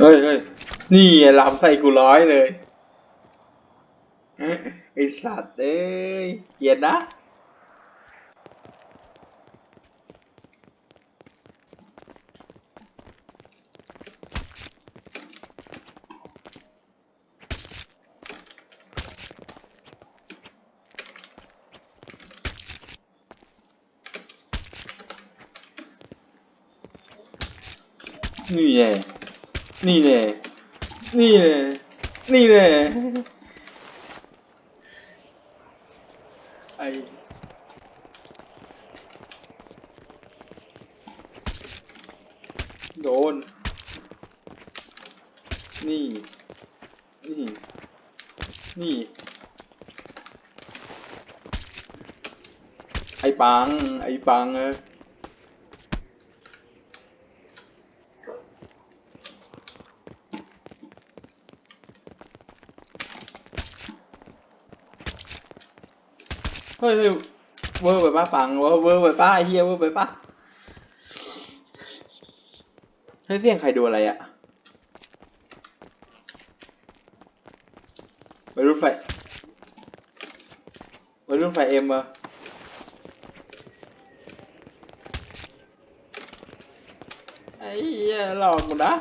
เฮ้ยเฮ้ยนี่ลำใส่กูร้อยเลยไอสัตว์เอ้ยเกียดนะนี่แน่นี่แน่นี่แน่นี่แน่ไอโดน นี่ นี่ นี่ ไอ้ปัง ไอ้ปังเออ เฮ้ยเวอร์ไปป้าปังเวอร์เวอร์ไปป้าไอเฮียเวอร์ไปป้าเฮ้ยเสียงใครดูอะไรอะวัยรุ่นไฟวัยรุ่นไฟเอ็มเหรอไอ้เหี้ยหลอกกูนะ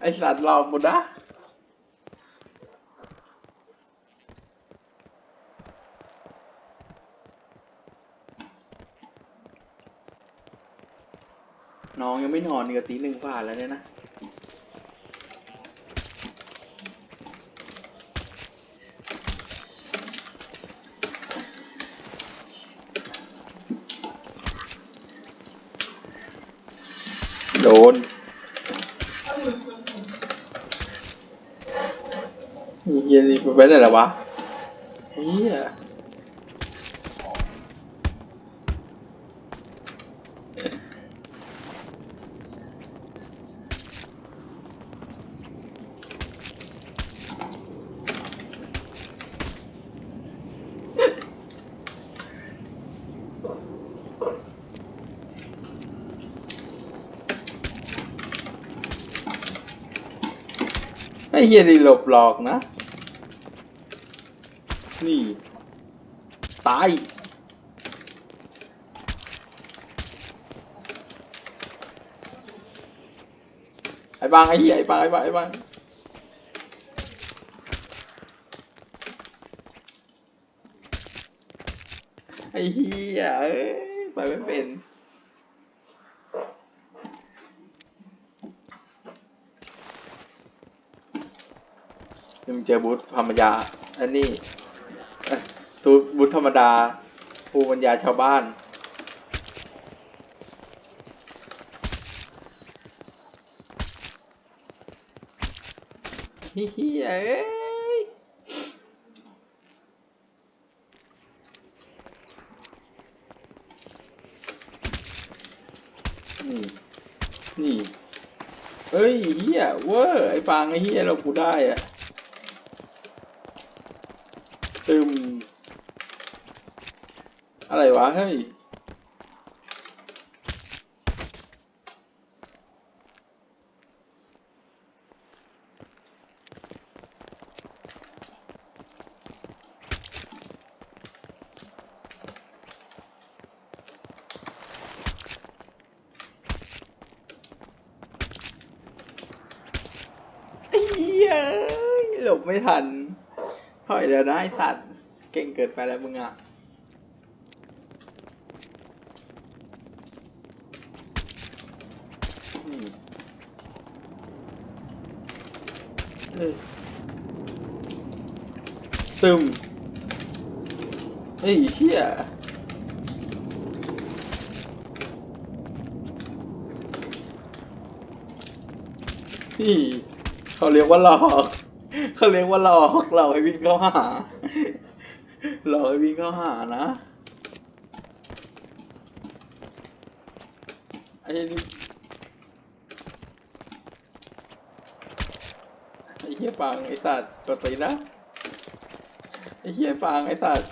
ไอ้สัตว์หลอกกูนะ น้องยังไม่นอนเนี่ก็ตีหนึ่งฝ่าแล้วเนี่ยนะ โดนเฮียนี่ไปไหนแล้ววะเฮีย ไอ้เฮียนี่หลบหลอกนะ นี่ ตาย ไอ้บางไอ้เหี้ยไอ้บางไอ้บางไอ้บาง ไอ้เหี้ยเอ้ยไปไม่เป็นมึงเจอบูธธรรมดาอันนี้ตูบูธธรรมดา ภูมิปัญญาชาวบ้านเฮียเอ้ยนี่ นี่ เฮ้ยเฮียเวอร์ไอ้ปางไอ้เฮียเรากูได้อะตึมอะไรวะเฮ้ย ยหลบไม่ทันถอยแล้วนะไอ้สัตว์ เก่งเกินไปแล้วมึงอะอืมเอ้ยตึมเฮ้ยเหี้ยนี่ เขาเรียกว่าหลอก เขาเรียกว่าหลอกหลอกให้วิ่งเข้าหาหลอกให้วิ่งเข้าหานะไอ้นี่ไอ้เหี้ยปังไอ้สัตว์กดตีนะไอ้เหี้ยปังไอ้สัตว์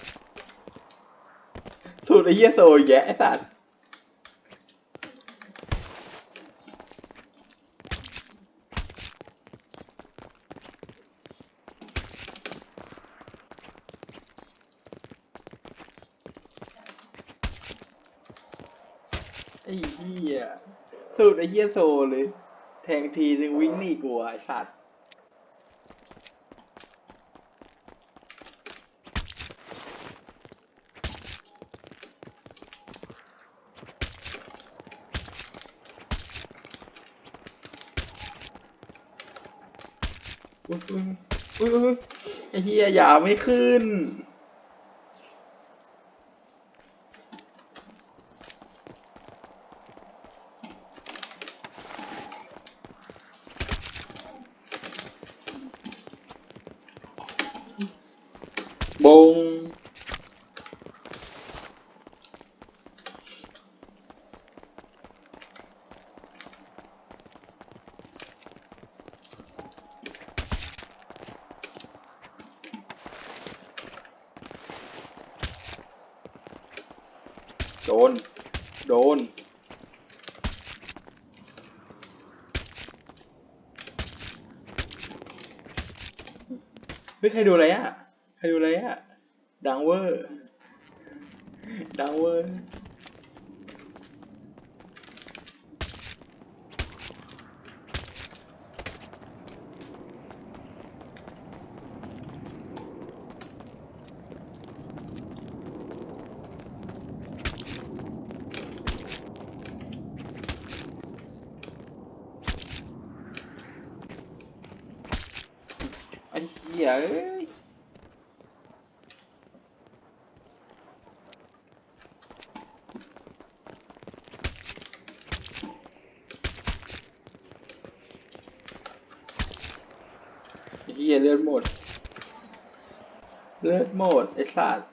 สูตรไอ้เหี้ยโซยแยะไอ้สัตว์ ไอ้เหี้ยสูตรไอ้เหี้ยโซเลย แทงทีนึงวิ่งหนีกูไอ้สัตว์อุ้ยอุ้ยอุ้ยอุ้ยไอ้เหี้ยอย่าไม่ขึ้น บงโดน โดนเฮ้ยใครดูอะไรอะ ใครดูอะไรอะดังเวอร์ดังเวอร์ไอ้เหี้ยเอ้ยไอ้เหี้ย เลือดหมด เลือดหมดไอ้สัตว์